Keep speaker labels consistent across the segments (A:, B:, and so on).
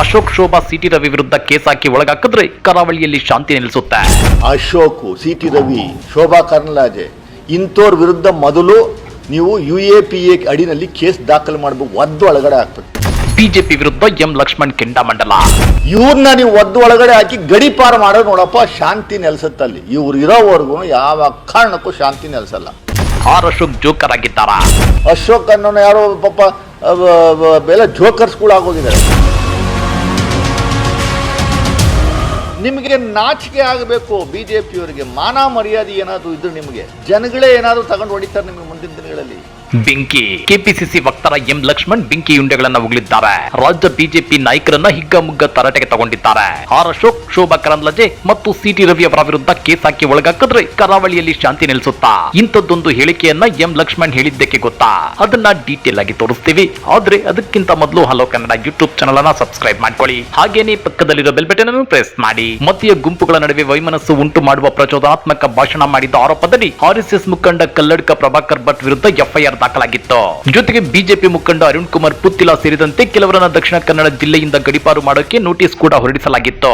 A: Ashok Shobha city Ravi ವಿರುದ್ಧ case ಹಾಕಿ ಒಳಗಾಕಿದ್ರೆ ಕರಾವಳಿಯಲ್ಲಿ ಶಾಂತಿ ನೆಲೆಸುತ್ತೆ.
B: ಅಶೋಕ್ ಸಿಟಿ ರವಿ ಶೋಭಾ ಕರ್ನಲಾಜೆ ಇಂಥವ್ರ ವಿರುದ್ಧ ಮೊದಲು ನೀವು ಯು ಎ ಪಿ ಎ ಅಡಿನಲ್ಲಿ ಕೇಸ್ ದಾಖಲು ಮಾಡಬೇಕು ಒದ್ದು ಒಳಗಡೆ ಆಗ್ತದೆ
A: ಬಿಜೆಪಿ ವಿರುದ್ಧ ಎಂ ಲಕ್ಷ್ಮಣ್ ಕೆಂಡಾಮಂಡಲ
B: ಇವ್ರನ್ನ ನೀವು ಒದ್ದು ಒಳಗಡೆ ಹಾಕಿ ಗಡಿಪಾರು ಮಾಡೋ ನೋಡಪ್ಪ ಶಾಂತಿ ನೆಲೆಸುತ್ತಲ್ಲಿ ಇವ್ರು ಇರೋವರೆಗೂ ಯಾವ ಕಾರಣಕ್ಕೂ ಶಾಂತಿ ನೆಲೆಸಲ್ಲ.
A: ಆರ್ ಅಶೋಕ್ ಜೋಕರ್ ಆಗಿದ್ದಾರಾ?
B: ಅಶೋಕ್ ಅನ್ನೋ ಯಾರೋ ಪಾಪ ಅವ- ಅವ- ನಿಮಗೆ ನಾಚಿಕೆ ಆಗಬೇಕು. ಬಿ ಜೆ ಪಿಯವರಿಗೆ ಮಾನ ಮರ್ಯಾದೆ ಏನಾದರೂ ಇದ್ರೆ ನಿಮಗೆ. ಜನಗಳೇ ಏನಾದರೂ ತಗೊಂಡು ಹೊಡಿತಾರೆ ನಿಮಗೆ ಮುಂದಿನ ದಿನಗಳಲ್ಲಿ.
A: ಬೆಂಕಿ. ಕೆಪಿಸಿಸಿ ವಕ್ತಾರ ಎಂ ಲಕ್ಷ್ಮಣ್ ಬೆಂಕಿ ಉಂಡೆಗಳನ್ನ ಉಗುಳಿದ್ದಾರೆ. ರಾಜ್ಯ ಬಿಜೆಪಿ ನಾಯಕರನ್ನ ಹಿಗ್ಗಮುಗ್ಗ ತರಾಟೆಗೆ ತಗೊಂಡಿದ್ದಾರೆ. ಆರ್ ಶೋಭಾ ಕರಂದ್ಲಜೆ ಮತ್ತು ಸಿಟಿ ರವಿ ಅವರ ವಿರುದ್ಧ ಕೇಸ್ ಹಾಕಿ ಒಳಗಾಕಿದ್ರೆ ಕರಾವಳಿಯಲ್ಲಿ ಶಾಂತಿ ನೆಲೆಸುತ್ತಾ? ಇಂಥದ್ದೊಂದು ಹೇಳಿಕೆಯನ್ನ ಎಂ ಲಕ್ಷ್ಮಣ್ ಹೇಳಿದ್ದಕ್ಕೆ ಗೊತ್ತಾ? ಅದನ್ನ ಡೀಟೇಲ್ ಆಗಿ ತೋರಿಸ್ತೀವಿ. ಆದ್ರೆ ಅದಕ್ಕಿಂತ ಮೊದಲು ಹಲೋ ಕನ್ನಡ ಯೂಟ್ಯೂಬ್ ಚಾನಲ್ ಅನ್ನ ಸಬ್ಸ್ಕ್ರೈಬ್ ಮಾಡ್ಕೊಳ್ಳಿ. ಹಾಗೇನೆ ಪಕ್ಕದಲ್ಲಿರೋ ಬೆಲ್ ಬಟನ್ ಅನ್ನು ಪ್ರೆಸ್ ಮಾಡಿ. ಮತೀಯ ಗುಂಪುಗಳ ನಡುವೆ ವೈಮನಸ್ಸು ಉಂಟು ಮಾಡುವ ಪ್ರಚೋದನಾತ್ಮಕ ಭಾಷಣ ಮಾಡಿದ ಆರೋಪದಲ್ಲಿ ಆರ್ಎಸ್ಎಸ್ ಮುಖಂಡ ಕಲ್ಲಡ್ಕ ಪ್ರಭಾಕರ್ ಭಟ್ ವಿರುದ್ಧ ಎಫ್ಐಆರ್ ದಾಖಲಾಗಿತ್ತು. ಜೊತೆಗೆ ಬಿಜೆಪಿ ಮುಖಂಡ ಅರುಣ್ ಕುಮಾರ್ ಪುತ್ತಿಲ ಸೇರಿದಂತೆ ಕೆಲವರನ್ನ ದಕ್ಷಿಣ ಕನ್ನಡ ಜಿಲ್ಲೆಯಿಂದ ಗಡಿಪಾರು ಮಾಡೋಕೆ ನೋಟಿಸ್ ಕೂಡ ಹೊರಡಿಸಲಾಗಿತ್ತು.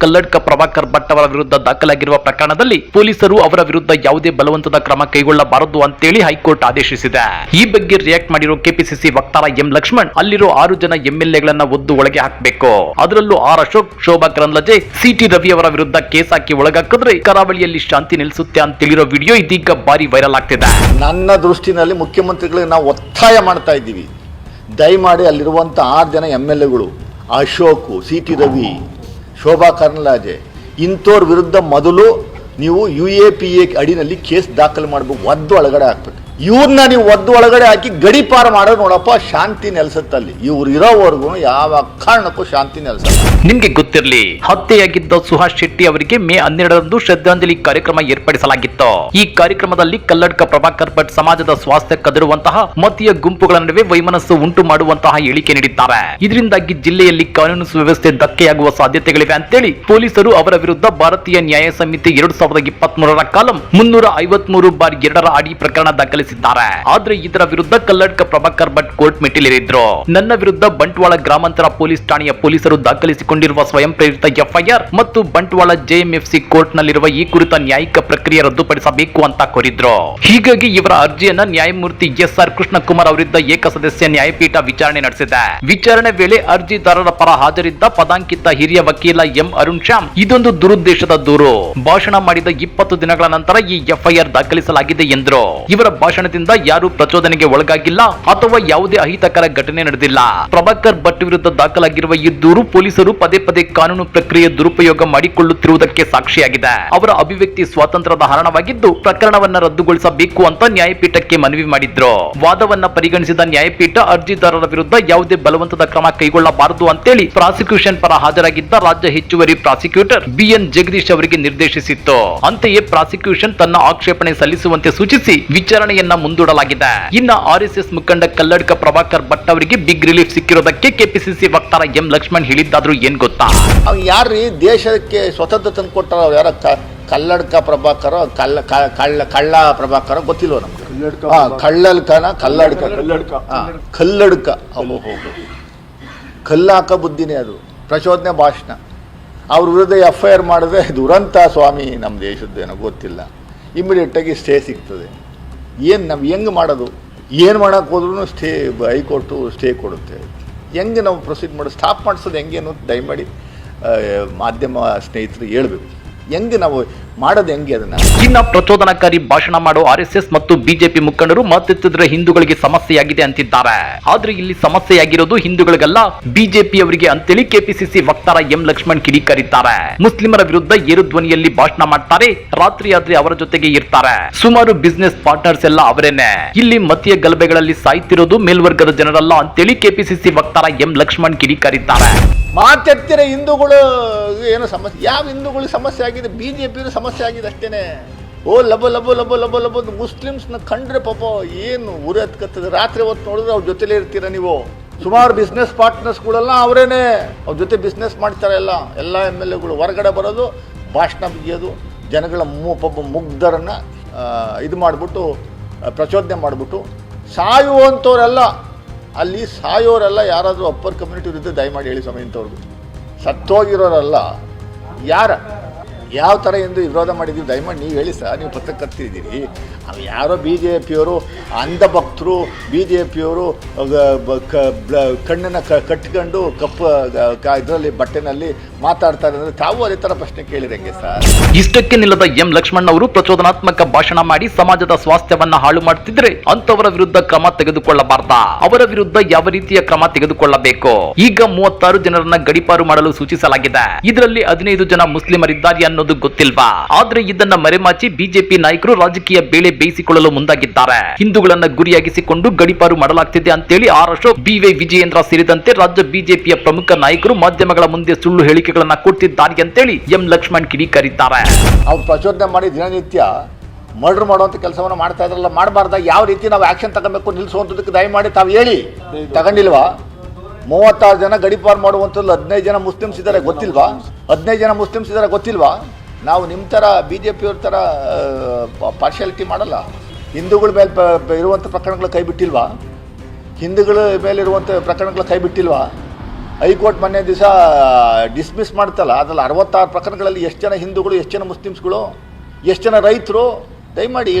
A: ಕಲ್ಲಡ್ಕ ಪ್ರಭಾಕರ್ ಭಟ್ ಅವರ ವಿರುದ್ಧ ದಾಖಲಾಗಿರುವ ಪ್ರಕರಣದಲ್ಲಿ ಪೊಲೀಸರು ಅವರ ವಿರುದ್ಧ ಯಾವುದೇ ಬಲವಂತದ ಕ್ರಮ ಕೈಗೊಳ್ಳಬಾರದು ಅಂತೇಳಿ ಹೈಕೋರ್ಟ್ ಆದೇಶಿಸಿದೆ. ಈ ಬಗ್ಗೆ ರಿಯಾಕ್ಟ್ ಮಾಡಿರೋ ಕೆಪಿಸಿಸಿ ವಕ್ತಾರ ಎಂ ಲಕ್ಷ್ಮಣ್, ಅಲ್ಲಿರೋ ಆರು ಜನ ಎಂಎಲ್ಎಗಳನ್ನ ಒದ್ದು ಒಳಗೆ ಹಾಕಬೇಕು. ಅದರಲ್ಲೂ ಆರ್ ಅಶೋಕ್, ಶೋಭಾ ಕರಂದ್ಲಜೆ ಸಿಟಿ ರವಿ ಅವರ ವಿರುದ್ಧ ಕೇಸ್ ಹಾಕಿ ಒಳಗಾಕಿದ್ರೆ ಕರಾವಳಿಯಲ್ಲಿ ಶಾಂತಿ ನೆಲೆಸುತ್ತೆ ಅಂತೇಳಿರೋ ವಿಡಿಯೋ ಇದೀಗ ಬಾರಿ ವೈರಲ್ ಆಗ್ತಿದೆ.
B: ನನ್ನ ದೃಷ್ಟಿನಲ್ಲಿ ಮುಖ್ಯಮಂತ್ರಿಗಳಿಗೆ ನಾವು ಒತ್ತಾಯ ಮಾಡ್ತಾ ಇದ್ದೀವಿ. ದಯಮಾಡಿ ಅಲ್ಲಿರುವಂಥ ಆರು ಜನ ಎಂ ಎಲ್ ಎಗಳು ಅಶೋಕ್, ಸಿ ಟಿ ರವಿ ಶೋಭಾ ಕರ್ನಲಾಜೆ. ಇಂಥವ್ರ ವಿರುದ್ಧ ಮೊದಲು ನೀವು ಯು ಎ ಪಿ ಎ ಅಡಿನಲ್ಲಿ ಕೇಸ್ ದಾಖಲು ಮಾಡಬೇಕು. ಒದ್ದು ಒಳಗಡೆ ಹಾಕ್ಬೇಕು. ಇವ್ರನ್ನ ನೀವು ಒದ್ದು ಒಳಗಡೆ ಹಾಕಿ ಗಡಿಪಾರ ಮಾಡೋದು ನೋಡಪ್ಪ, ಶಾಂತಿ ನೆಲೆಸುತ್ತಲ್ಲಿ. ಇವ್ರು ಇರೋವರೆಗೂ ಯಾವ ಕಾರಣಕ್ಕೂ ಶಾಂತಿ ನೆಲೆಸ
A: ನಿಮ್ಗೆ ಗೊತ್ತಿರಲಿ, ಹತ್ಯೆಯಾಗಿದ್ದ ಸುಹಾಸ್ ಶೆಟ್ಟಿ ಅವರಿಗೆ ಮೇ ಹನ್ನೆರಡರಂದು ಶ್ರದ್ಧಾಂಜಲಿ ಕಾರ್ಯಕ್ರಮ ಏರ್ಪಡಿಸಲಾಗಿತ್ತು. ಈ ಕಾರ್ಯಕ್ರಮದಲ್ಲಿ ಕಲ್ಲಡ್ಕ ಪ್ರಭಾಕರ್ ಭಟ್ ಸಮಾಜದ ಸ್ವಾಸ್ಥ್ಯ ಕದರುವಂತಹ ಮತೀಯ ಗುಂಪುಗಳ ನಡುವೆ ವೈಮನಸ್ಸು ಉಂಟು ಮಾಡುವಂತಹ ಹೇಳಿಕೆ ನೀಡಿದ್ದಾರೆ. ಇದರಿಂದಾಗಿ ಜಿಲ್ಲೆಯಲ್ಲಿ ಕಾನೂನು ಸುವ್ಯವಸ್ಥೆ ಧಕ್ಕೆಯಾಗುವ ಸಾಧ್ಯತೆಗಳಿವೆ ಅಂತೇಳಿ ಪೊಲೀಸರು ಅವರ ವಿರುದ್ಧ ಭಾರತೀಯ ನ್ಯಾಯ ಸಮಿತಿ ಎರಡು ಸಾವಿರದ ಇಪ್ಪತ್ಮೂರರ ಕಾಲಂ ಮುನ್ನೂರ ಐವತ್ಮೂರು ಬಾರ್ ಎರಡರ ಅಡಿ ಪ್ರಕರಣ ದಾಖಲಿಸಿದ್ದಾರೆ. ಆದ್ರೆ ಇದರ ವಿರುದ್ಧ ಕಲ್ಲಡ್ಕ ಪ್ರಭಾಕರ್ ಭಟ್ ಕೋರ್ಟ್ ಮೆಟ್ಟಿಲೇರಿದ್ರು. ನನ್ನ ವಿರುದ್ಧ ಬಂಟ್ವಾಳ ಗ್ರಾಮಾಂತರ ಪೊಲೀಸ್ ಠಾಣೆಯ ಪೊಲೀಸರು ದಾಖಲಿಸಿಕೊಂಡಿರುವ ಸ್ವಯಂ ಪ್ರೇರಿತ ಎಫ್ಐಆರ್ ಮತ್ತು ಬಂಟ್ವಾಳ ಜೆಎಂಎಫ್ಸಿ ಕೋರ್ಟ್ ನಲ್ಲಿರುವ ಈ ಕುರಿತ ನ್ಯಾಯಿಕ ಪ್ರಕ್ರಿಯೆ ರದ್ದುಪಡಿಸಬೇಕು ಅಂತ ಕೋರಿದ್ರು. ಹೀಗಾಗಿ ಇವರ ಅರ್ಜಿಯನ್ನ ನ್ಯಾಯಮೂರ್ತಿ ಎಸ್ ಆರ್ ಕೃಷ್ಣಕುಮಾರ್ ಅವರಿದ್ದ ಏಕಸದಸ್ಯ ನ್ಯಾಯಪೀಠ ವಿಚಾರಣೆ ನಡೆಸಿದೆ. ವಿಚಾರಣೆ ವೇಳೆ ಅರ್ಜಿದಾರರ ಪರ ಹಾಜರಿದ್ದ ಪದಾಂಕಿತ ಹಿರಿಯ ವಕೀಲ ಎಂ ಅರುಣ್ ಶ್ಯಾಮ್ ಇದೊಂದು ದುರುದ್ದೇಶದ ದೂರು. ಭಾಷಣ ಮಾಡಿದ ಇಪ್ಪತ್ತು ದಿನಗಳ ನಂತರ ಈ ಎಫ್ಐಆರ್ ದಾಖಲಿಸಲಾಗಿದೆ ಎಂದರು. ಇವರ ಭಾಷಣದಿಂದ ಯಾರು ಪ್ರಚೋದನೆಗೆ ಒಳಗಾಗಿಲ್ಲ ಅಥವಾ ಯಾವುದೇ ಅಹಿತಕರ ಘಟನೆ ನಡೆದಿಲ್ಲ. ಪ್ರಭಾಕರ್ ಭಟ್ ವಿರುದ್ಧ ದಾಖಲಾಗಿರುವ ಈ ದೂರು ಪೊಲೀಸರು ಪದೇ ಪದೇ ಕಾನೂನು ಪ್ರಕ್ರಿಯೆ ದುರುಪಯೋಗ ಮಾಡಿಕೊಳ್ಳುತ್ತಿರುವುದಕ್ಕೆ ಸಾಕ್ಷಿಯಾಗಿದೆ. ಅವರ ಅಭಿವ್ಯಕ್ತಿ ಸ್ವಾತಂತ್ರ್ಯದ ಹರಣವಾಗಿದ್ದು ಪ್ರಕರಣವನ್ನ ರದ್ದುಗೊಳಿಸಬೇಕು ಅಂತ ನ್ಯಾಯಪೀಠಕ್ಕೆ ಮನವಿ ಮಾಡಿದ್ರು. ವಾದವನ್ನ ಪರಿಗಣಿಸಿದ ನ್ಯಾಯಪೀಠ ಅರ್ಜಿದಾರರ ವಿರುದ್ಧ ಯಾವುದೇ ಬಲವಂತದ ಕ್ರಮ ಕೈಗೊಳ್ಳಬಾರದು ಅಂತೇಳಿ ಪ್ರಾಸಿಕ್ಯೂಷನ್ ಪರ ಹಾಜರಾಗಿದ್ದ ರಾಜ್ಯ ಹೆಚ್ಚುವರಿ ಪ್ರಾಸಿಕ್ಯೂಟರ್ ಬಿಎನ್ ಜಗದೀಶ್ ಅವರಿಗೆ ನಿರ್ದೇಶಿಸಿತ್ತು. ಅಂತೆಯೇ ಪ್ರಾಸಿಕ್ಯೂಷನ್ ತನ್ನ ಆಕ್ಷೇಪಣೆ ಸಲ್ಲಿಸುವಂತೆ ಸೂಚಿಸಿ ವಿಚಾರಣೆಯನ್ನ ಮುಂದೂಡಲಾಗಿದೆ. ಇನ್ನ ಆರ್ಎಸ್ಎಸ್ ಮುಖಂಡ ಕಲ್ಲಡ್ಕ ಪ್ರಭಾಕರ್ ಭಟ್ ಅವರಿಗೆ ಬಿಗ್ ರಿಲೀಫ್ ಸಿಕ್ಕಿರೋದಕ್ಕೆ ಕೆಪಿಸಿಸಿ ವಕ್ತಾರ ಎಂ ಲಕ್ಷ್ಮಣ್ ಹೇಳಿದ್ದಾದ್ರೂ ಏನ್ ಗೊತ್ತಾ?
B: ಅವ್ ಯಾರ್ರೀ ದೇಶಕ್ಕೆ ಸ್ವತಂತ್ರ ತಂದು ಕೊಟ್ಟಾರ ಅವ್ರು ಯಾರ? ಕಲ್ಲಡ್ಕ ಪ್ರಭಾಕರ ಕಳ್ಳ ಕ- ಕಳ್ಳ ಕಳ್ಳ ಪ್ರಭಾಕರ ಗೊತ್ತಿಲ್ವ ನಮ್ಗೆ? ಕಳ್ಳಲ್ಕನ ಕಲ್ಲಡ್ಕ. ಕಲ್ಲಡ್ಕ. ಕಲ್ಲಡ್ಕ. ಅಬ್ಬಬ್ಬಬ್ಬ. ಕಲ್ಲಾಕ ಬುದ್ಧಿನೇ ಅದು. ಪ್ರಚೋದನೆ ಭಾಷಣ. ಅವ್ರ ವಿರುದ್ಧ ಎಫ್ ಐ ಆರ್ ಮಾಡಿದ್ರೆ ದುರಂತ ಸ್ವಾಮಿ ನಮ್ಮ ದೇಶದ್ದೇನೋ ಗೊತ್ತಿಲ್ಲ. ಇಮಿಡಿಯೇಟಾಗಿ ಸ್ಟೇ ಸಿಗ್ತದೆ. ಏನು ನಾವು ಹೆಂಗೆ ಮಾಡೋದು? ಏನು ಮಾಡೋಕ್ಕೆ ಹೋದ್ರೂ ಸ್ಟೇ, ಹೈಕೋರ್ಟು ಸ್ಟೇ ಕೊಡುತ್ತೆ. ಹೆಂಗೆ ನಾವು ಪ್ರೊಸೀಡ್ ಮಾಡೋದು ಸ್ಟಾಪ್ ಮಾಡಿಸೋದು ಹೆಂಗೆ ಅನ್ನೋದು ದಯಮಾಡಿ ಮಾಧ್ಯಮ ಸ್ನೇಹಿತರು ಹೇಳಬೇಕು. ಹೆಂಗೆ ನಾವು ಮಾಡೋದು ಹೆಂಗೆ ಅದನ್ನ?
A: ಇನ್ನ ಪ್ರಚೋದನಕಾರಿ ಭಾಷಣ ಮಾಡೋ ಎಸ್ ಮತ್ತು ಬಿಜೆಪಿ ಮುಖಂಡರು ಮತ್ತಿತ್ತಿದ್ರೆ ಹಿಂದೂಗಳಿಗೆ ಸಮಸ್ಯೆಯಾಗಿದೆ ಅಂತಿದ್ದಾರೆ. ಆದ್ರೆ ಇಲ್ಲಿ ಸಮಸ್ಯೆಯಾಗಿರೋದು ಹಿಂದೂಗಳಿಗಲ್ಲ ಬಿಜೆಪಿ ಅವರಿಗೆ ಅಂತೇಳಿ ಕೆಪಿಸಿಸಿ ವಕ್ತಾರ ಎಂ ಲಕ್ಷ್ಮಣ್ ಕಿಡಿಕಾರಿದ್ದಾರೆ. ಮುಸ್ಲಿಮರ ವಿರುದ್ಧ ಏರು ಧ್ವನಿಯಲ್ಲಿ ಭಾಷಣ ಮಾಡ್ತಾರೆ ರಾತ್ರಿ ಆದ್ರೆ ಅವರ ಜೊತೆಗೆ ಇರ್ತಾರೆ. ಸುಮಾರು ಬಿಸ್ನೆಸ್ ಪಾರ್ಟ್ನರ್ಸ್ ಎಲ್ಲ ಅವರೇನೆ. ಇಲ್ಲಿ ಮತೀಯ ಗಲಭೆಗಳಲ್ಲಿ ಸಾಯ್ತಿರೋದು ಮೇಲ್ವರ್ಗದ ಜನರಲ್ಲ ಅಂತೇಳಿ ಕೆಪಿಸಿಸಿ ವಕ್ತಾರ ಎಂ ಲಕ್ಷ್ಮಣ್ ಕಿಡಿಕಾರಿದ್ದಾರೆ.
B: ಮಾತೆತ್ತಿರ ಹಿಂದೂಗಳು ಏನೋ ಸಮಸ್ಯೆ ಯಾವ ಹಿಂದೂಗಳು ಸಮಸ್ಯೆ ಆಗಿದೆ? ಬಿಜೆಪಿ ಪಿಯೂ ಸಮಸ್ಯೆ ಆಗಿದೆ ಅಷ್ಟೇನೆ. ಓ, ಲಬ ಲಬ ಲಬ ಲಬ ಲಬ ಮುಸ್ಲಿಮ್ಸ್ನ ಕಂಡ್ರೆ ಪಾಪ ಏನು ಉರಿ ಹತ್ಕತ್ತದೆ. ರಾತ್ರಿ ಹೊತ್ತು ನೋಡಿದ್ರೆ ಅವ್ರ ಜೊತೆಲೇ ಇರ್ತೀರ ನೀವು? ಸುಮಾರು ಬಿಸ್ನೆಸ್ ಪಾರ್ಟ್ನರ್ಸ್ಗಳೆಲ್ಲ ಅವರೇನೆ. ಅವ್ರ ಜೊತೆ ಬಿಸ್ನೆಸ್ ಮಾಡ್ತಾರೆ ಎಲ್ಲ. ಎಲ್ಲ ಎಂ ಎಲ್ ಎಗಳು ಹೊರಗಡೆ ಬರೋದು, ಭಾಷಣ ಬಿಗಿಯೋದು, ಜನಗಳ ಮು, ಪಾಪ ಮುಗ್ಧರನ್ನು ಇದು ಮಾಡಿಬಿಟ್ಟು, ಪ್ರಚೋದನೆ ಮಾಡಿಬಿಟ್ಟು ಸಾಯುವಂಥವರೆಲ್ಲ, ಅಲ್ಲಿ ಸಾಯೋರೆಲ್ಲ ಯಾರಾದರೂ ಅಪ್ಪರ್ ಕಮ್ಯುನಿಟಿ ವಿರುದ್ಧ ದಯಮಾಡಿ ಹೇಳಿ ಸಮಯ ಇಂಥವ್ರಿಗೂ ಸತ್ತೋಗಿರೋರಲ್ಲ ಯಾರ? ಯಾವ ಥರ ಎಂದು ವಿರೋಧ ಮಾಡಿದ್ದೀವಿ, ದಯಮಾಡಿ ನೀವು ಹೇಳಿ ಸರ್, ನೀವು ಪತ್ರಕರ್ತಿದ್ದೀರಿ ಅವು ಯಾರೋ ಬಿ ಜೆ ಪಿಯವರು ಅಂಧ ಭಕ್ತರು ಬಿ ಜೆ ಪಿಯವರು ಕಣ್ಣನ್ನು ಕಟ್ಕೊಂಡು ಕಪ್ಪು ಇದರಲ್ಲಿ ಬಟ್ಟೆನಲ್ಲಿ ಮಾತಾಡ್ತಾರೆ ಅಂದರೆ ತಾವು ಅದೇ ಥರ ಪ್ರಶ್ನೆ ಕೇಳಿದಂಗೆ ಸರ್?
A: ಇಷ್ಟಕ್ಕೆ ನಿಲ್ಲದ ಎಂ ಲಕ್ಷ್ಮಣ್ ಅವರು ಪ್ರಚೋದನಾತ್ಮಕ ಭಾಷಣ ಮಾಡಿ ಸಮಾಜದ ಸ್ವಾಸ್ಥ್ಯವನ್ನ ಹಾಳು ಮಾಡ್ತಿದ್ರೆ ಅಂತವರ ವಿರುದ್ಧ ಕ್ರಮ ತೆಗೆದುಕೊಳ್ಳಬಾರ್ದ. ಅವರ ವಿರುದ್ಧ ಯಾವ ರೀತಿಯ ಕ್ರಮ ತೆಗೆದುಕೊಳ್ಳಬೇಕು? ಈಗ ಮೂವತ್ತಾರು ಜನರನ್ನ ಗಡಿಪಾರು ಮಾಡಲು ಸೂಚಿಸಲಾಗಿದೆ. ಇದರಲ್ಲಿ ಹದಿನೈದು ಜನ ಮುಸ್ಲಿಮರಿದ್ದಾರೆ ಅನ್ನೋದು ಗೊತ್ತಿಲ್ವಾ? ಆದ್ರೆ ಇದನ್ನ ಮರೆಮಾಚಿ ಬಿಜೆಪಿ ನಾಯಕರು ರಾಜಕೀಯ ಬೇಳೆ ಬೇಯಿಸಿಕೊಳ್ಳಲು ಮುಂದಾಗಿದ್ದಾರೆ. ಹಿಂದೂಗಳನ್ನ ಗುರಿಯಾಗಿಸಿಕೊಂಡು ಗಡಿಪಾರು ಮಾಡಲಾಗ್ತಿದೆ ಅಂತೇಳಿ ಆರ್ ಅಶೋಕ್ ಬಿವೈ ವಿಜಯೇಂದ್ರ ಸೇರಿದಂತೆ ರಾಜ್ಯ ಬಿಜೆಪಿಯ ಪ್ರಮುಖ ನಾಯಕರು ಮಾಧ್ಯಮಗಳ ಮುಂದೆ ಸುಳ್ಳು ಹೇಳಿಕೆಗಳನ್ನ ಕೊಡ್ತಿದ್ದಾರೆ ಅಂತೇಳಿ ಎಂ. ಲಕ್ಷ್ಮಣ್ ಕಿಡಿಕಾರಿದ್ದಾರೆ.
B: ಅವ್ರು ಪ್ರಚೋದನೆ ಮಾಡಿ ದಿನನಿತ್ಯ ಮರ್ಡರ್ ಮಾಡುವಂಥ ಕೆಲಸವನ್ನು ಮಾಡ್ತಾ ಇದ್ರಲ್ಲ ಮಾಡಬಾರ್ದ? ಯಾವ ರೀತಿ ನಾವು ಆಕ್ಷನ್ ತಗೋಬೇಕು ನಿಲ್ಸುವಂತದಕ್ಕೆ ದಯಮಾಡಿ ತಾವು ಹೇಳಿ. ತಗೊಂಡಿಲ್ವಾ? ಮೂವತ್ತಾರು ಜನ ಗಡಿಪಾರು ಮಾಡುವಂಥದ್ದು ಹದಿನೈದು ಜನ ಮುಸ್ಲಿಮ್ಸ್ ಇದ್ದಾರೆ, ಗೊತ್ತಿಲ್ವಾ? ಹದಿನೈದು ಜನ ಮುಸ್ಲಿಮ್ಸ್ ಇದ್ದಾರೆ, ಗೊತ್ತಿಲ್ವಾ? ನಾವು ನಿಮ್ಮ ಥರ ಬಿ ಜೆ ಪಿಯವ್ರ ಥರ ಪಾರ್ಶಾಲಿಟಿ ಮಾಡಲ್ಲ. ಹಿಂದೂಗಳ ಮೇಲೆ ಇರುವಂಥ ಪ್ರಕರಣಗಳು ಕೈ ಬಿಟ್ಟಿಲ್ವಾ? ಹಿಂದೂಗಳ ಮೇಲಿರುವಂಥ ಪ್ರಕರಣಗಳು ಕೈ ಬಿಟ್ಟಿಲ್ವಾ? ಹೈಕೋರ್ಟ್ ಮೊನ್ನೆ ದಿವಸ ಡಿಸ್ಮಿಸ್ ಮಾಡ್ತಲ್ಲ, ಅದರಲ್ಲಿ ಅರವತ್ತಾರು ಪ್ರಕರಣಗಳಲ್ಲಿ ಎಷ್ಟು ಜನ ಹಿಂದೂಗಳು, ಎಷ್ಟು ಜನ ಮುಸ್ಲಿಮ್ಸ್ಗಳು, ಎಷ್ಟು ಜನ ರೈತರು ದಯಮಾಡಿ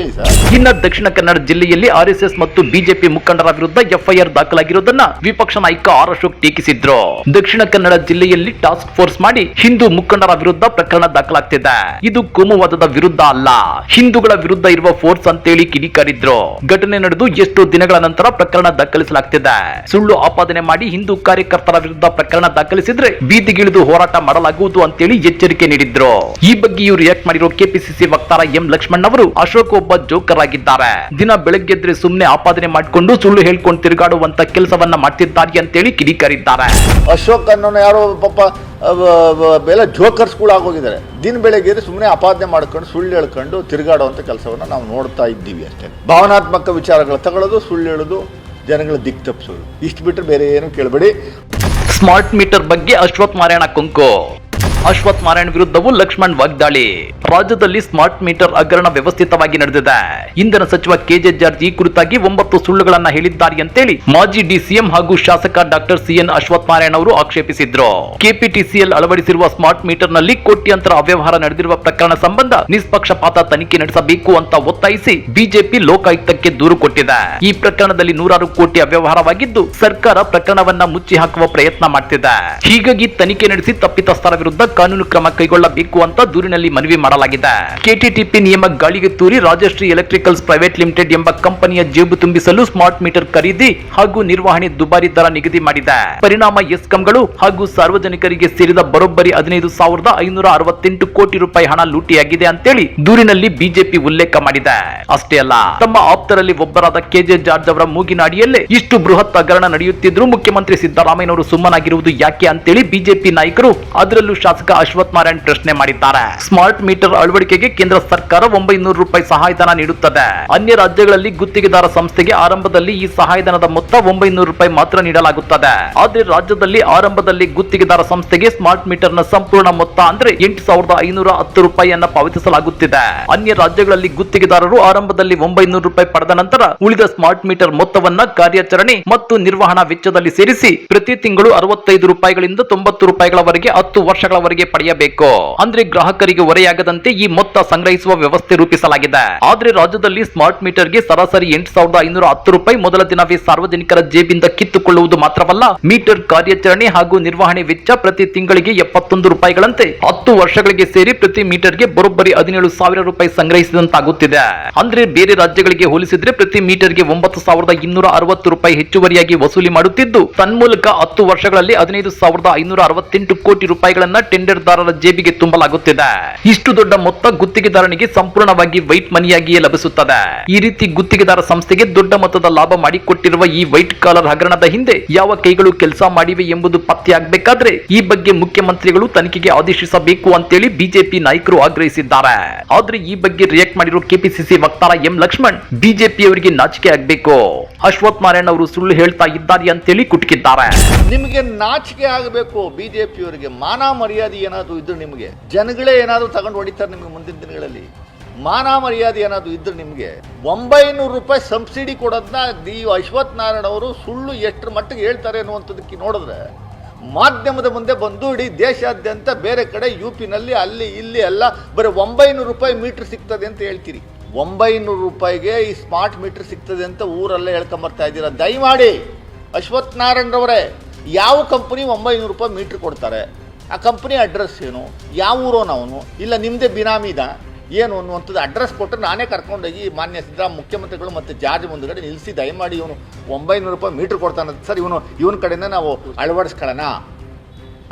A: ಇನ್ನ ದಕ್ಷಿಣ ಕನ್ನಡ ಜಿಲ್ಲೆಯಲ್ಲಿ ಆರ್ಎಸ್ಎಸ್ ಮತ್ತು ಬಿಜೆಪಿ ಮುಖಂಡರ ವಿರುದ್ಧ ಎಫ್ಐಆರ್ ದಾಖಲಾಗಿರುವುದನ್ನ ವಿಪಕ್ಷ ನಾಯಕ ಆರ್ ಅಶೋಕ್ ಟೀಕಿಸಿದ್ರು. ದಕ್ಷಿಣ ಕನ್ನಡ ಜಿಲ್ಲೆಯಲ್ಲಿ ಟಾಸ್ಕ್ ಫೋರ್ಸ್ ಮಾಡಿ ಹಿಂದೂ ಮುಖಂಡರ ವಿರುದ್ಧ ಪ್ರಕರಣ ದಾಖಲಾಗ್ತಿದೆ. ಇದು ಕೋಮುವಾದದ ವಿರುದ್ಧ ಅಲ್ಲ. ಹಿಂದೂಗಳ ವಿರುದ್ಧ ಇರುವ ಫೋರ್ಸ್ ಅಂತೇಳಿ ಕಿಡಿಕಾರಿದ್ರು. ಘಟನೆ ನಡೆದು ಎಷ್ಟು ದಿನಗಳ ನಂತರ ಪ್ರಕರಣ ದಾಖಲಿಸಲಾಗ್ತಿದೆ. ಸುಳ್ಳು ಆಪಾದನೆ ಮಾಡಿ ಹಿಂದೂ ಕಾರ್ಯಕರ್ತರ ವಿರುದ್ಧ ಪ್ರಕರಣ ದಾಖಲಿಸಿದ್ರೆ ಬೀದಿಗಿಳಿದು ಹೋರಾಟ ಮಾಡಲಾಗುವುದು ಅಂತೇಳಿ ಎಚ್ಚರಿಕೆ ನೀಡಿದ್ರು. ಈ ಬಗ್ಗೆ ಇವರು ರಿಯಾಕ್ಟ್ ಮಾಡಿರೋ ಕೆಪಿಸಿಸಿ ವಕ್ತಾರ ಎಂ ಲಕ್ಷ್ಮಣ್ ಅವರು ಅಶೋಕ್ ಒಬ್ಬ ಜೋಕರ್ ಆಗಿದ್ದಾರೆ ದಿನ ಬೆಳಗ್ಗೆದ್ರೆ ಸುಮ್ನೆ ಆಪಾದನೆ ಮಾಡಿಕೊಂಡು ಸುಳ್ಳು ಹೇಳ್ಕೊಂಡು ತಿರುಗಾಡುವಂತ ಕೆಲಸವನ್ನ ಮಾಡ್ತಿದ್ದಾರೆ ಅಂತೇಳಿ ಕಿಡಿಕಾರಿದ್ದಾರೆ.
B: ಅಶೋಕ್ ಅನ್ನೋ ಯಾರೋ ಪಾಪ ಎಲ್ಲ ಜೋಕರ್ಸ್ಗಳು ಆಗೋಗಿದ್ದಾರೆ. ದಿನ ಬೆಳಗ್ಗೆ ಸುಮ್ಮನೆ ಅಪಾದನೆ ಮಾಡ್ಕೊಂಡು ಸುಳ್ಳು ಹೇಳ್ಕೊಂಡು ತಿರುಗಾಡುವಂಥ ಕೆಲಸವನ್ನು ನಾವು ನೋಡ್ತಾ ಇದ್ದೀವಿ ಅಷ್ಟೇ. ಭಾವನಾತ್ಮಕ ವಿಚಾರಗಳು ತಗೊಳ್ಳೋದು ಸುಳ್ಳು ಹೇಳೋದು ಜನಗಳ ದಿಕ್ ತಪ್ಪಿಸೋದು. ಇಷ್ಟು ಬಿಟ್ಟರೆ ಬೇರೆ ಏನು ಕೇಳಬೇಡಿ.
A: ಸ್ಮಾರ್ಟ್ ಮೀಟರ್ ಬಗ್ಗೆ ಅಶ್ವಥ್ ನಾರಾಯಣ ಕುಂಕು. ಅಶ್ವಥ್ ನಾರಾಯಣ ವಿರುದ್ಧವೂ ಲಕ್ಷ್ಮಣ್ ವಾಗ್ದಾಳಿ. ರಾಜ್ಯದಲ್ಲಿ ಸ್ಮಾರ್ಟ್ ಮೀಟರ್ ಹಗರಣ ವ್ಯವಸ್ಥಿತವಾಗಿ ನಡೆದಿದೆ. ಇಂಧನ ಸಚಿವ ಕೆಜೆ ಜಾರ್ಜ್ ಈ ಕುರಿತಾಗಿ ಒಂಬತ್ತು ಸುಳ್ಳುಗಳನ್ನ ಹೇಳಿದ್ದಾರೆ ಅಂತೇಳಿ ಮಾಜಿ ಡಿಸಿಎಂ ಹಾಗೂ ಶಾಸಕ ಡಾಕ್ಟರ್ ಸಿಎನ್ ಅಶ್ವಥ್ ನಾರಾಯಣ ಅವರು ಆಕ್ಷೇಪಿಸಿದ್ರು. ಕೆಪಿಟಿಸಿಎಲ್ ಅಳವಡಿಸಿರುವ ಸ್ಮಾರ್ಟ್ ಮೀಟರ್ನಲ್ಲಿ ಕೋಟ್ಯಂತರ ಅವ್ಯವಹಾರ ನಡೆದಿರುವ ಪ್ರಕರಣ ಸಂಬಂಧ ನಿಷ್ಪಕ್ಷಪಾತ ತನಿಖೆ ನಡೆಸಬೇಕು ಅಂತ ಒತ್ತಾಯಿಸಿ ಬಿಜೆಪಿ ಲೋಕಾಯುಕ್ತಕ್ಕೆ ದೂರು ಕೊಟ್ಟಿದೆ. ಈ ಪ್ರಕರಣದಲ್ಲಿ ನೂರಾರು ಕೋಟಿ ಅವ್ಯವಹಾರವಾಗಿದ್ದು ಸರ್ಕಾರ ಪ್ರಕರಣವನ್ನ ಮುಚ್ಚಿ ಹಾಕುವ ಪ್ರಯತ್ನ ಮಾಡ್ತಿದೆ. ಹೀಗಾಗಿ ತನಿಖೆ ನಡೆಸಿ ತಪ್ಪಿತಸ್ಥರ ವಿರುದ್ಧ ಕಾನೂನು ಕ್ರಮ ಕೈಗೊಳ್ಳಬೇಕು ಅಂತ ದೂರಿನಲ್ಲಿ ಮನವಿ ಮಾಡಲಾಗಿದೆ. ಕೆಟಿಟಿಪಿ ನಿಯಮ ಗಾಳಿಗೆ ತೂರಿ ರಾಜಶ್ರೀ ಎಲೆಕ್ಟ್ರಿಕಲ್ಸ್ ಪ್ರೈವೇಟ್ ಲಿಮಿಟೆಡ್ ಎಂಬ ಕಂಪನಿಯ ಜೇಬು ತುಂಬಿಸಲು ಸ್ಮಾರ್ಟ್ ಮೀಟರ್ ಖರೀದಿ ಹಾಗೂ ನಿರ್ವಹಣೆ ದುಬಾರಿ ದರ ನಿಗದಿ ಮಾಡಿದೆ. ಪರಿಣಾಮ ಎಸ್ಕಂಗಳು ಹಾಗೂ ಸಾರ್ವಜನಿಕರಿಗೆ ಸೇರಿದ ಬರೋಬ್ಬರಿ ಹದಿನೈದು ಸಾವಿರದ ಐನೂರ ಅರವತ್ತೆಂಟು ಕೋಟಿ ರೂಪಾಯಿ ಹಣ ಲೂಟಿಯಾಗಿದೆ ಅಂತೇಳಿ ದೂರಿನಲ್ಲಿ ಬಿಜೆಪಿ ಉಲ್ಲೇಖ ಮಾಡಿದೆ. ಅಷ್ಟೇ ಅಲ್ಲ, ತಮ್ಮ ಆಪ್ತರಲ್ಲಿ ಒಬ್ಬರಾದ ಕೆಜೆ ಜಾರ್ಜ್ ಅವರ ಮೂಗಿನಾಡಿಯಲ್ಲೇ ಇಷ್ಟು ಬೃಹತ್ ಹಗರಣ ನಡೆಯುತ್ತಿದ್ರು ಮುಖ್ಯಮಂತ್ರಿ ಸಿದ್ದರಾಮಯ್ಯನವರು ಸುಮ್ಮನಾಗಿರುವುದು ಯಾಕೆ ಅಂತೇಳಿ ಬಿಜೆಪಿ ನಾಯಕರು ಅದರಲ್ಲೂ ಶಾಸಕ ಅಶ್ವಥ್ ನಾರಾಯಣ್ ಪ್ರಶ್ನೆ ಮಾಡಿದ್ದಾರೆ. ಸ್ಮಾರ್ಟ್ ಮೀಟರ್ ಅಳವಡಿಕೆಗೆ ಕೇಂದ್ರ ಸರ್ಕಾರ ಒಂಬೈನೂರು ರೂಪಾಯಿ ಸಹಾಯಧನ ನೀಡುತ್ತದೆ. ಅನ್ಯ ರಾಜ್ಯಗಳಲ್ಲಿ ಗುತ್ತಿಗೆದಾರ ಸಂಸ್ಥೆಗೆ ಆರಂಭದಲ್ಲಿ ಈ ಸಹಾಯಧನದ ಮೊತ್ತ ಒಂಬೈನೂರು ರೂಪಾಯಿ ಮಾತ್ರ ನೀಡಲಾಗುತ್ತದೆ. ಆದರೆ ರಾಜ್ಯದಲ್ಲಿ ಆರಂಭದಲ್ಲಿ ಗುತ್ತಿಗೆದಾರ ಸಂಸ್ಥೆಗೆ ಸ್ಮಾರ್ಟ್ ಮೀಟರ್ ಸಂಪೂರ್ಣ ಮೊತ್ತ ಅಂದ್ರೆ ಎಂಟು ಸಾವಿರದ ಐನೂರ ಹತ್ತು ರೂಪಾಯಿಯನ್ನ ಪಾವತಿಸಲಾಗುತ್ತಿದೆ. ಅನ್ಯ ರಾಜ್ಯಗಳಲ್ಲಿ ಗುತ್ತಿಗೆದಾರರು ಆರಂಭದಲ್ಲಿ ಒಂಬೈನೂರು ರೂಪಾಯಿ ಪಡೆದ ನಂತರ ಉಳಿದ ಸ್ಮಾರ್ಟ್ ಮೀಟರ್ ಮೊತ್ತವನ್ನ ಕಾರ್ಯಾಚರಣೆ ಮತ್ತು ನಿರ್ವಹಣಾ ವೆಚ್ಚದಲ್ಲಿ ಸೇರಿಸಿ ಪ್ರತಿ ತಿಂಗಳು ಅರವತ್ತೈದು ರೂಪಾಯಿಗಳಿಂದ ತೊಂಬತ್ತು ರೂಪಾಯಿಗಳವರೆಗೆ ಹತ್ತು ವರ್ಷಗಳವರೆಗೆ ಪಡೆಯಬೇಕು. ಅಂದ್ರೆ ಗ್ರಾಹಕರಿಗೆ ಹೊರೆಯಾಗದಂತೆ ಈ ಮೊತ್ತ ಸಂಗ್ರಹಿಸುವ ವ್ಯವಸ್ಥೆ ರೂಪಿಸಲಾಗಿದೆ. ಆದ್ರೆ ರಾಜ್ಯದಲ್ಲಿ ಸ್ಮಾರ್ಟ್ ಮೀಟರ್ಗೆ ಸರಾಸರಿ ಎಂಟು ಸಾವಿರದ ಐನೂರ ಹತ್ತು ರೂಪಾಯಿ ಮೊದಲ ದಿನವೇ ಸಾರ್ವಜನಿಕರ ಜೇಬಿಂದ ಕಿತ್ತುಕೊಳ್ಳುವುದು ಮಾತ್ರವಲ್ಲ, ಮೀಟರ್ ಕಾರ್ಯಾಚರಣೆ ಹಾಗೂ ನಿರ್ವಹಣೆ ವೆಚ್ಚ ಪ್ರತಿ ತಿಂಗಳಿಗೆ ಎಪ್ಪತ್ತೊಂದು ರೂಪಾಯಿಗಳಂತೆ ಹತ್ತು ವರ್ಷಗಳಿಗೆ ಸೇರಿ ಪ್ರತಿ ಮೀಟರ್ಗೆ ಬರೋಬ್ಬರಿ ಹದಿನೇಳು ಸಾವಿರ ರೂಪಾಯಿ ಸಂಗ್ರಹಿಸಿದಂತಾಗುತ್ತಿದೆ. ಅಂದ್ರೆ ಬೇರೆ ರಾಜ್ಯಗಳಿಗೆ ಹೋಲಿಸಿದ್ರೆ ಪ್ರತಿ ಮೀಟರ್ಗೆ ಒಂಬತ್ತು ಸಾವಿರದ ಇನ್ನೂರ ಅರವತ್ತು ರೂಪಾಯಿ ಹೆಚ್ಚುವರಿಯಾಗಿ ವಸೂಲಿ ಮಾಡುತ್ತಿದ್ದು, ತನ್ಮೂಲಕ ಹತ್ತು ವರ್ಷಗಳಲ್ಲಿ ಹದಿನೈದು ಸಾವಿರದ ಐನೂರ ಅರವತ್ತೆಂಟು ಕೋಟಿ ರೂಪಾಯಿಗಳನ್ನ ಟೆಂಡರ್ದಾರರ ಜೇಬಿಗೆ ತುಂಬಲಾಗುತ್ತಿದೆ. ಇಷ್ಟು ದೊಡ್ಡ ಮೊತ್ತ ಗುತ್ತಿಗೆದಾರನಿಗೆ ಸಂಪೂರ್ಣವಾಗಿ ವೈಟ್ ಮನಿಯಾಗಿಯೇ ಲಭಿಸುತ್ತದೆ. ಈ ರೀತಿ ಗುತ್ತಿಗೆದಾರ ಸಂಸ್ಥೆಗೆ ದೊಡ್ಡ ಮೊತ್ತದ ಲಾಭ ಮಾಡಿಕೊಟ್ಟಿರುವ ಈ ವೈಟ್ ಕಾಲರ್ ಹಗರಣದ ಹಿಂದೆ ಯಾವ ಕೈಗಳು ಕೆಲಸ ಮಾಡಿವೆ ಎಂಬುದು ಪತ್ತೆಯಾಗಬೇಕಾದ್ರೆ ಈ ಬಗ್ಗೆ ಮುಖ್ಯಮಂತ್ರಿಗಳು ತನಿಖೆಗೆ ಆದೇಶಿಸಬೇಕು ಅಂತೇಳಿ ಬಿಜೆಪಿ ನಾಯಕರು ಆಗ್ರಹಿಸಿದ್ದಾರೆ. ಆದ್ರೆ ಈ ಬಗ್ಗೆ ರಿಯಾಕ್ಟ್ ಮಾಡಿರುವ ಕೆಪಿಸಿಸಿ ವಕ್ತಾರ ಎಂ ಲಕ್ಷ್ಮಣ್ ಬಿಜೆಪಿ ಅವರಿಗೆ ನಾಚಿಕೆ ಆಗ್ಬೇಕು. ಅಶ್ವಥ್ ನಾರಾಯಣ್ ಅವರು ಸುಳ್ಳು ಹೇಳ್ತಾ ಇದ್ದಾರೆ ಅಂತೇಳಿ ಕುಟುಕಿದ್ದಾರೆ.
B: ನಿಮಗೆ ನಾಚಿಕೆ ಆಗಬೇಕು ಬಿಜೆಪಿಯವರಿಗೆ. ಮಾನ ಮರ್ಯಾದೆ ಏನಾದ್ರು ಇದ್ರೆ ನಿಮಗೆ. ಜನಗಳೇ ಏನಾದ್ರು ತಗೊಂಡು ಹೊಡಿತಾರೆ ನಿಮಗೆ ಮುಂದಿನ ದಿನಗಳಲ್ಲಿ ಮಾನ ಮರ್ಯಾದೆ ಏನಾದರೂ ಇದ್ರೆ ನಿಮಗೆ ಒಂಬೈನೂರು ರೂಪಾಯಿ ಸಬ್ಸಿಡಿ ಕೊಡೋದನ್ನ ದಿ ಅಶ್ವಥ್ ನಾರಾಯಣ ಅವರು ಸುಳ್ಳು ಎಷ್ಟರ ಮಟ್ಟಿಗೆ ಹೇಳ್ತಾರೆ ಅನ್ನುವಂಥದ್ದಕ್ಕೆ ನೋಡಿದ್ರೆ ಮಾಧ್ಯಮದ ಮುಂದೆ ಬಂದು ಇಡೀ ದೇಶಾದ್ಯಂತ ಬೇರೆ ಕಡೆ ಯು ಪಿನಲ್ಲಿ ಅಲ್ಲಿ ಇಲ್ಲಿ ಎಲ್ಲ ಬರೀ ಒಂಬೈನೂರು ರೂಪಾಯಿ ಮೀಟ್ರ್ ಸಿಗ್ತದೆ ಅಂತ ಹೇಳ್ತೀರಿ. ಒಂಬೈನೂರು ರೂಪಾಯಿಗೆ ಈ ಸ್ಮಾರ್ಟ್ ಮೀಟ್ರ್ ಸಿಗ್ತದೆ ಅಂತ ಊರಲ್ಲೇ ಹೇಳ್ಕೊಂಬರ್ತಾ ಇದ್ದೀರಾ? ದಯಮಾಡಿ ಅಶ್ವಥ್ ನಾರಾಯಣರವರೇ ಯಾವ ಕಂಪನಿ ಒಂಬೈನೂರು ರೂಪಾಯಿ ಮೀಟ್ರ್ ಕೊಡ್ತಾರೆ? ಆ ಕಂಪ್ನಿ ಅಡ್ರೆಸ್ ಏನು? ಯಾವ ಊರೋನವನು ಇಲ್ಲ ನಿಮ್ಮದೇ ಬಿನಾಮಿದ ಏನು ಅನ್ನುವಂಥದ್ದು ಅಡ್ರೆಸ್ ಕೊಟ್ಟರೆ ನಾನೇ ಕರ್ಕೊಂಡೋಗಿ ಮಾನ್ಯ ಸಿದ್ದರಾಮ ಮುಖ್ಯಮಂತ್ರಿಗಳು ಮತ್ತು ಜಾರ್ಜ್ ಮುಂದುಗಡೆ ನಿಲ್ಲಿಸಿ ದಯಮಾಡಿ ಇವನು ಒಂಬೈನೂರು ರೂಪಾಯಿ ಮೀಟ್ರ್ ಕೊಡ್ತಾನಂತ ಸರ್, ಇವನು, ಇವನ ಕಡೆಯಿಂದ ನಾವು ಅಳವಡಿಸ್ಕೊಳ್ಳೋಣ.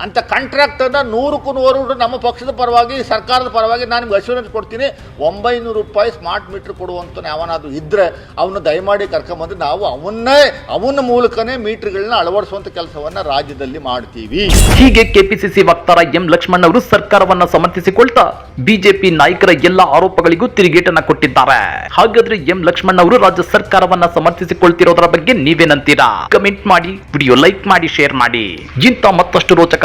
B: ಅಂತ ಕಾಂಟ್ರಾಕ್ಟನ್ನು ನೂರಕ್ಕೂ ನೂರು ನಮ್ಮ ಪಕ್ಷದ ಪರವಾಗಿ, ಸರ್ಕಾರದ ಪರವಾಗಿ ನಾನು ನಿಮ್ಗೆ ಅಶ್ಯೂರೆನ್ಸ್ ಕೊಡ್ತೀನಿ. ಒಂಬೈನೂರು ರೂಪಾಯಿ ಸ್ಮಾರ್ಟ್ ಮೀಟ್ರ್ ಕೊಡುವಂಥ ಯಾವನಾದರೂ ಇದ್ದರೆ ಅವನು ದಯಮಾಡಿ ಕರ್ಕೊಂಬಂದು ನಾವು ಅವನ್ನೇ, ಅವನ ಮೂಲಕನೇ ಮೀಟ್ರ್ಗಳನ್ನ ಅಳವಡಿಸುವಂಥ ಕೆಲಸವನ್ನು ರಾಜ್ಯದಲ್ಲಿ ಮಾಡ್ತೀವಿ.
A: ಹೀಗೆ ಕೆಪಿಸಿಸಿ ವಕ್ತಾರ ಎಂ ಲಕ್ಷ್ಮಣ್ ಅವರು ಸರ್ಕಾರವನ್ನ ಸಮರ್ಥಿಸಿಕೊಳ್ತಾ ಬಿಜೆಪಿ ನಾಯಕರ ಎಲ್ಲ ಆರೋಪಗಳಿಗೂ ತಿರುಗೇಟನ್ನ ಕೊಟ್ಟಿದ್ದಾರೆ. ಹಾಗಾದ್ರೆ ಎಂ ಲಕ್ಷ್ಮಣ್ ಅವರು ರಾಜ್ಯ ಸರ್ಕಾರವನ್ನ ಸಮರ್ಥಿಸಿಕೊಳ್ತಿರೋದರ ಬಗ್ಗೆ ನೀವೇನಂತೀರಾ? ಕಮೆಂಟ್ ಮಾಡಿ ವಿಡಿಯೋ ಲೈಕ್ ಮಾಡಿ ಶೇರ್ ಮಾಡಿ. ಇಂಥ ಮತ್ತಷ್ಟು ರೋಚಕ